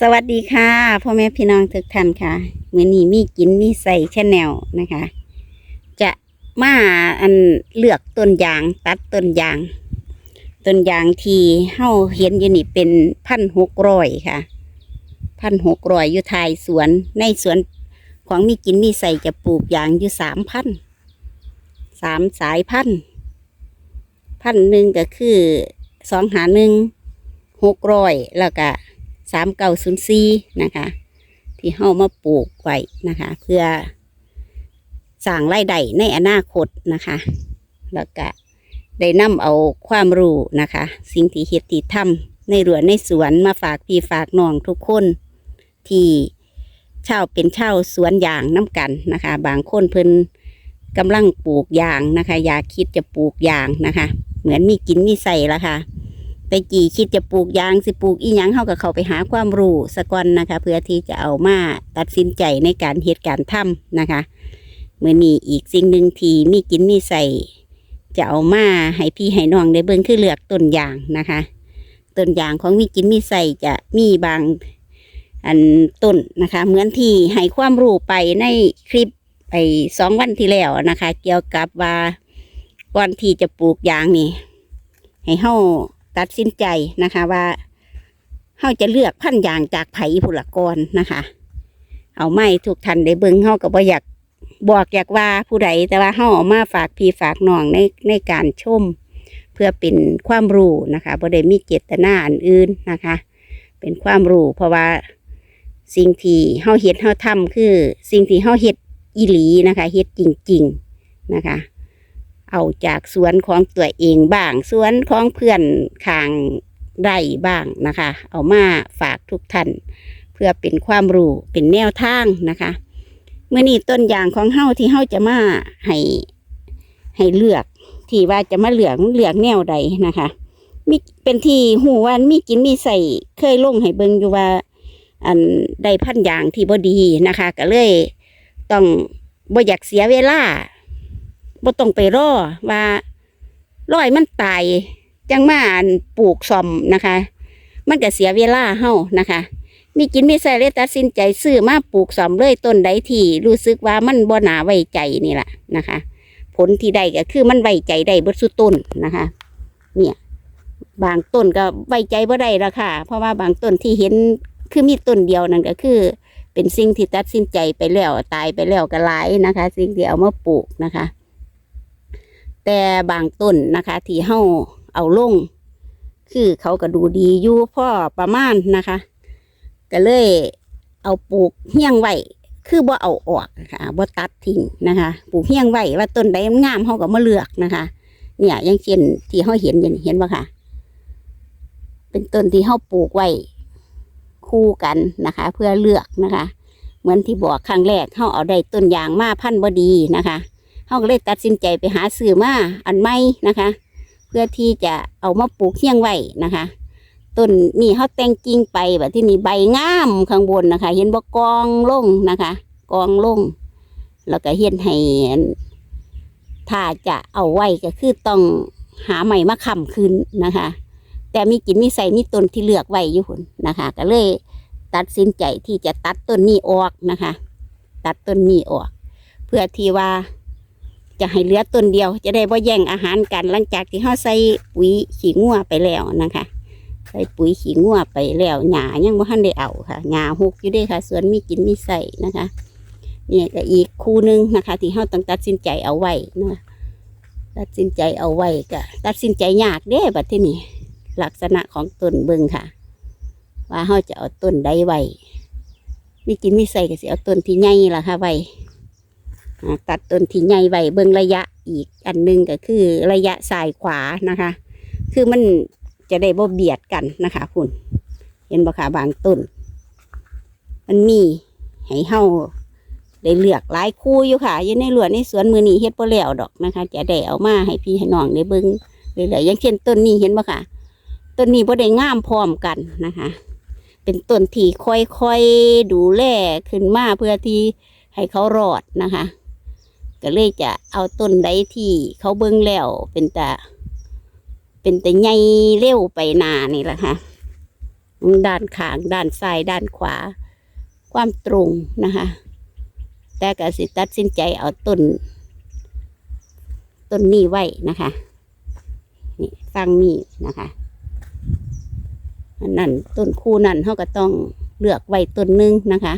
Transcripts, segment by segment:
สวัสดีค่ะพ่อแม่พี่น้องทุกท่านค่ะเมื้อนี้มีกินมีใส่ชแนลนะคะ จะมาอันเลือกต้นยางตัดต้นยางต้นยางที่เฮาเห็นอยู่นี่เป็นพันหกร้อยค่ะพันหกร้อยอยู่ท้ายสวนในสวนของมีกินมีใส่จะปลูกยางอยู่สามพันสามสายพันธุ์พันธุ์หนึ่งก็คือสองหาหนึ่งหกร้อยแล้วก็ สามเก้าศูนย์สี่นะคะ ที่เฮามาปลูกไว้นะคะ เพื่อสร้างรายได้ในอนาคตนะคะ แล้วก็ได้นำเอาความรู้นะคะ สิ่งที่เฮ็ดที่ทำในเรือนในสวนมาฝากพี่ฝากน้องทุกคนที่เช่าเป็นเช่าสวนยางน้ำกันนะคะ บางคนเพิ่นกำลังปลูกยางนะคะ อยากคิดจะปลูกยางนะคะ เหมือนมีกินมีใส่ละค่ะ แต่กี่คิดจะปลูกยางสิปลูกอีหยังเขาก็เข้าไปหาความรู้สะก่อนนะคะ เพื่อที่จะเอามาตัดสินใจในการเหตุการณ์ทำนะคะเมื่อนี้อีกสิ่งหนึ่งที่มีกินมีใส่จะเอามาให้พี่ให้น้องได้เบิ่งคือเลือกต้นยางนะคะต้นยางของมีกินมีใส่จะมีบางอันต้นนะคะ เหมือนที่ให้ความรู้ไปในคลิปไปสองวันที่แล้วนะคะ เกี่ยวกับว่าก่อนที่จะปลูกยางนี่ให้เฮา ตัดสินใจนะคะว่าเฮาจะเลือกพันธุ์ยางจากไผ่ผุลกรนะคะ เอาไม่ทุกท่านได้เบิ่งเฮาก็บ่อยากบอกอยากว่าผู้ใดแต่ว่าเฮาเอามาฝากพี่ฝากน้องในในการชม เพื่อเป็นความรู้นะคะบ่ได้มีเจตนาอันอื่นนะคะ เป็นความรู้เพราะว่าสิ่งที่เฮาเฮ็ดเฮาทำคือ สิ่งที่เฮาเฮ็ดอีหลีนะคะเฮ็ดจริง ๆ นะคะ เอาจากสวนของตัวเองบ้าง สวนของเพื่อนข้างไร่บ้างนะคะ เอามาฝากทุกท่าน เพื่อเป็นความรู้เป็นแนวทางนะคะเมื่อนี้ต้นยางของเฮาที่เฮาจะมาให้ให้เลือกที่ว่าจะมาเหลือกเหลือกแนวใดนะคะมีเป็นที่หูว่ามีกินมีใส่เคยลงให้เบิงอยู่ว่า อันได้พันธุ์ยางที่บ่ดีนะคะ ก็เลยต้องบ่อยากเสียเวลา บ่ต้องไปรอว่าร้อยมันตายจังมาปลูกซ่อมนะคะ มันก็เสียเวลาเฮานะคะ มีกินมีใส่เลยตัดสินใจซื้อมาปลูกซ่อมเลยต้นใดที่รู้สึกว่ามันบ่นาไว้ใจนี่แหละนะคะ ผลที่ได้ก็คือมันไว้ใจได้เบิดสุดต้นนะคะ เนี่ยบางต้นก็ไว้ใจบ่ได้ละค่ะ เพราะว่าบางต้นที่เห็นคือมีต้นเดียวนั่นก็คือ เป็นสิ่งที่ตัดสินใจไปแล้วตายไปแล้วก็หลายนะคะ สิ่งที่เอามาปลูกนะคะ แต่บางต้นนะคะ ที่เฮาเอาลง คือเขาก็ดูดีอยู่พ่อประมาณนะคะ ก็เลยเอาปลูกเฮี้ยงไว้คือบ่เอาออกนะคะบ่ตัดทิ้งนะคะ ปลูกเฮี้ยงไว้ว่าต้นใดมันงามเฮาก็มาเลือกนะคะ เนี่ยอย่างเช่นที่เฮาเห็นอยู่นี่เห็นบ่ค่ะ เป็นต้นที่เฮาปลูกไว้คู่กันนะคะ เพื่อเลือกนะคะ เหมือนที่บอกครั้งแรกเฮาเอาได้ต้นยางมาพันบ่ดีนะคะ เขาก็เลยตัดสินใจไปหาซื้อมาอันใหม่นะคะ เพื่อที่จะเอามาปลูกเคียงไว้นะคะต้นนี่เขาแต่งกิ่งไปแบบที่นี่ใบงามข้างบนนะคะ เห็นบ่กองลงนะคะ กองลง แล้วก็เห็นให้ถ้าจะเอาไว้ก็คือต้องหาใหม่มาค้ำคืนนะคะ แต่มีกินมีใส่มีต้นที่เลือกไว้อยู่หุ่นนะคะ ก็เลยตัดสินใจที่จะตัดต้นนี้ออกนะคะ ตัดต้นนี้ออก เพื่อที่ว่า จะให้เหลือต้นเดียว จะได้ว่าแย่งอาหารกัน หลังจากที่เขาใส่ปุ๋ยขี้งัวไปแล้วนะคะใส่ปุ๋ยขี้งัวไปแล้วหญ้ายังบ่ทันได้เอาค่ะหญ้าหกอยู่ด้ค่ะสวนมีกินมีใส่นะคะนี่ก็อีกคู่นึงนะคะ ที่เขาต้องตัดสินใจเอาไว้นะตัดสินใจเอาไว้ก็ตัดสินใจยากเด้บัดที่นี่ลักษณะของต้นเบิงค่ะ ว่าเขาจะเอาต้นใดไว้มีกินมีใส่ก็สิเอาต้นที่ใหญ่ล่ะค่ะไว้ ตัดต้นที่ใหญ่ไว้เบิ่งระยะอีกอันหนึงก็คือระยะซ้ายขวานะคะ คือมันจะได้บ่เบียดกันนะคะคุณเห็นบ่คะบางต้น มันมีให้เฮาได้เลือกหลายคู่อยู่ค่ะยู่ในหลวในสวนมือนี้เฮ็ดบ่แล้วดอกนะคะ จะได้เอามาให้พี่ให้น้องได้เบิ่งเรื่อยๆอย่างเช่นต้นนี้เห็นบ่ค่ะต้นนี้บ่ได้งามพร้อมกันนะคะ เป็นต้นที่ค่อยๆดูแลขึ้นมาเพื่อที่ให้เขารอดนะคะ ก็เลยจะเอาต้นใดที่เขาเบิ่งแล้ว เป็นแต่เป็นแต่ใหญ่เร็วไปนานี่แหละค่ะด้านขางด้านซ้ายด้านขวา ความตรงนะคะ แต่ก็สิตัดสินใจเอาต้นต้นนี้ไว้นะคะนี่ฟังนี่นะคะนั่นต้นคู่นั่นเขาก็ต้องเลือกไว้ต้นหนึงนะคะ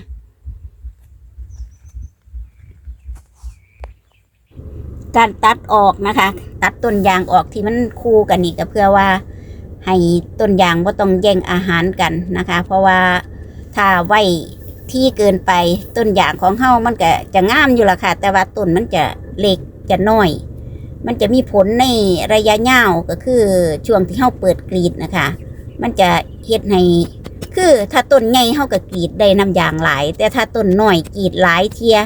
การตัดออกนะคะ ตัดต้นยางออกที่มันคู่กันนี่ก็เพื่อว่า ให้ต้นยางว่าต้องแย่งอาหารกันนะคะ เพราะว่าถ้าไว้ที่เกินไปต้นยางของเฮามันก็จะงามอยู่ละค่ะ แต่ว่าต้นมันจะเล็กจะน้อย มันจะมีผลในระยะยาวก็คือช่วงที่เฮาเปิดกรีดนะคะ มันจะเฮ็ดให้คือถ้าต้นใหญ่เฮาก็กรีดได้น้ำยางหลาย แต่ถ้าต้นน้อยกรีดหลายเทีย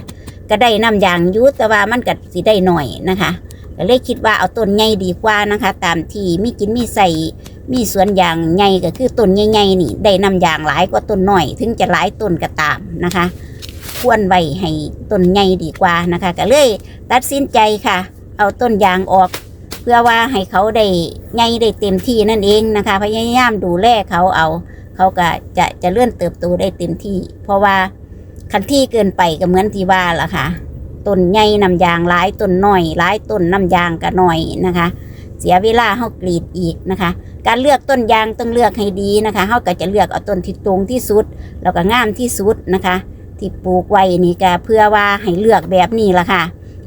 ก็ได้น้ำยางยุแต่ว่ามันก็สิได้หน่อยนะคะก็เลยคิดว่าเอาต้นใหญ่ดีกว่านะคะ ตามที่มีกินมีใส่มีสวนยางใหญ่ก็คือต้นใหญ่ๆนี่ ได้น้ำยางหลายกว่าต้นหน้อย ถึงจะหลายต้นก็ตามนะคะ ควรไว้ให้ต้นใหญ่ดีกว่านะคะ ก็เลยตัดสินใจค่ะ เอาต้นยางออก เพื่อว่าให้เขาได้ใหญ่ได้เต็มที่นั่นเองนะคะพยายามดูแลเขาเอา เขาก็จะจะเลื่อนเติบโตได้เต็มที่ เพราะว่า คันที่เกินไปก็เหมือนที่ว่าล่ะค่ะต้นใหญ่น้ำยางหลายต้นน้อยหลายต้นน้ำยางก็น้อยนะคะ เสียเวลาเขากรีดอีกนะคะ การเลือกต้นยางต้องเลือกให้ดีนะคะเขาก็จะเลือกเอาต้นที่ตรงที่สุด แล้วก็งามที่สุดนะคะ ที่ปลูกไว้นี่ก็เพื่อว่าให้เลือกแบบนี้ละค่ะ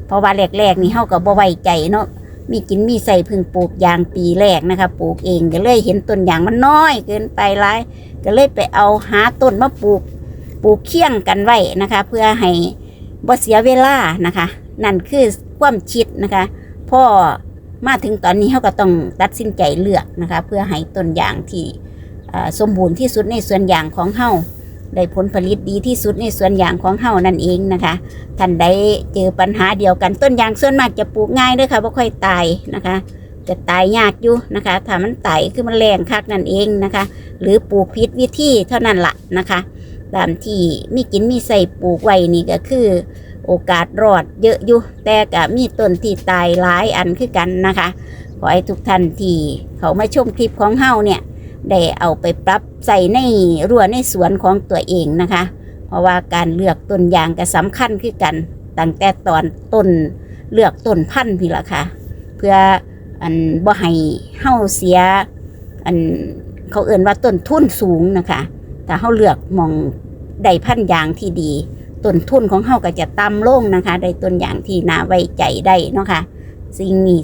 เพราะว่าแรกๆนี่เขาก็บ่ไว้ใจเนาะมีกินมีใส่พึ่งปลูกยางปีแรกนะคะ ปลูกเองก็เลยเห็นต้นยางมันน้อยเกินไปหลายก็เลยไปเอาหาต้นมาปลูก ปลูกเคี่ยงกันไว้นะคะ เพื่อให้บ่เสียเวลานะคะ นั่นคือความคิดนะคะพ่อมาถึงตอนนี้เขาก็ต้องตัดสินใจเลือกนะคะ เพื่อให้ต้นยางที่สมบูรณ์ที่สุดในสวนยางของเฮาได้ผลผลิตดีที่สุดในสวนยางของเฮานั่นเองนะคะท่านใดเจอปัญหาเดียวกันต้นยางส่วนมากจะปลูกง่ายเด้วยค่ะบ่ค่อยตายนะคะจะตายยากอยู่นะคะถ้ามันตายคือมันแรงคักนั่นเองนะคะ หรือปลูกผิดวิธีเท่านั้นละนะคะ ตามที่มีกินมีใส่ปลูกไว้นี่ก็คือ โอกาสรอดเยอะอยู่ แต่ก็มีต้นที่ตายหลายอันคือกันนะคะ ขอให้ทุกท่านที่เขามาชมคลิปของเฮาเนี่ย ได้เอาไปปรับใส่ในรั้วในสวนของตัวเองนะคะ เพราะว่าการเลือกต้นยางก็สำคัญคือกัน ตั้งแต่ตอนต้นเลือกต้นพันธุ์พี่ละค่ะ เพื่ออันบ่ให้เฮาเสีย อันเขาเอื่นว่าต้นทุนสูงนะคะ แต่เฮาเลือกมองได้พันธุ์ยางที่ดีต้นทุนของเฮาก็จะต่ำลงนะคะ ได้ต้นยางที่น่าไว้ใจได้เนาะค่ะสิ่งนี้